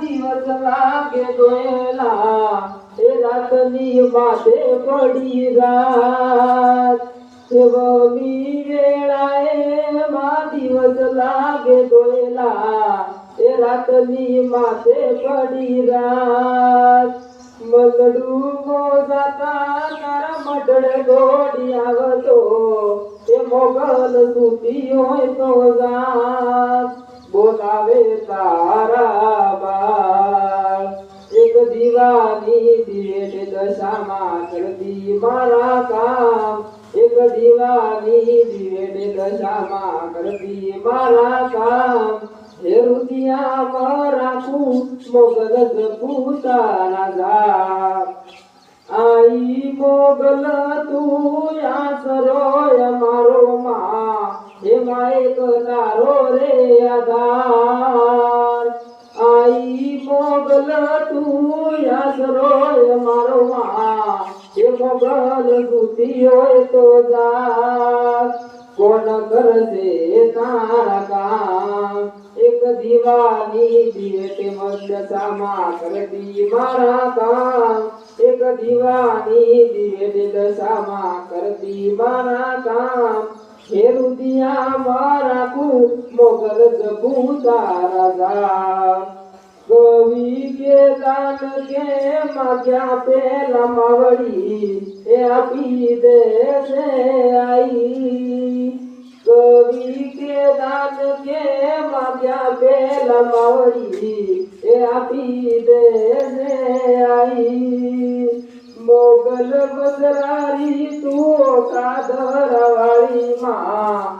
દિવસ લાગે દોયલા એ રાતની માથે પડી રાત એ અમી વેળાએ માં દિવસ લાગે દોયલા એ રાતની માથે પડી રાત મગડું મોજાતા તારા મઢડે દોડી આવતો એ મોગલ સૂતી હોય તો જાત. દીવાની દિવેટ દશામાં કરતી મારા કામ. એક દીવાની દિવેટ દશામાં કરતી મારા કામ. હે રુદિયામાં રાખું મોગલ પૂતાના જા આઈ મોગલ, તું આસરો મોગલ તું આસરો મારો માં એ મોગલ ગુતિયો તો જા કોણ કરશે તારા કામ? એક દીવાની દિવેટે મદસામાં કરતી મારા કામ. એક દીવાની દિવેટે દશામાં કરતી મારા કામ. ખેરુદિયા મારા કુ મોગલ જગુ તારા કે દાન કે માગ્યા પેલા માવડી એ આપી દે છે આઈ. કવિ કે દાન કે માગ્યા પેલા માવડી એ આપી દે છે આઈ. મોગલ બજરારી તું કાદરમાં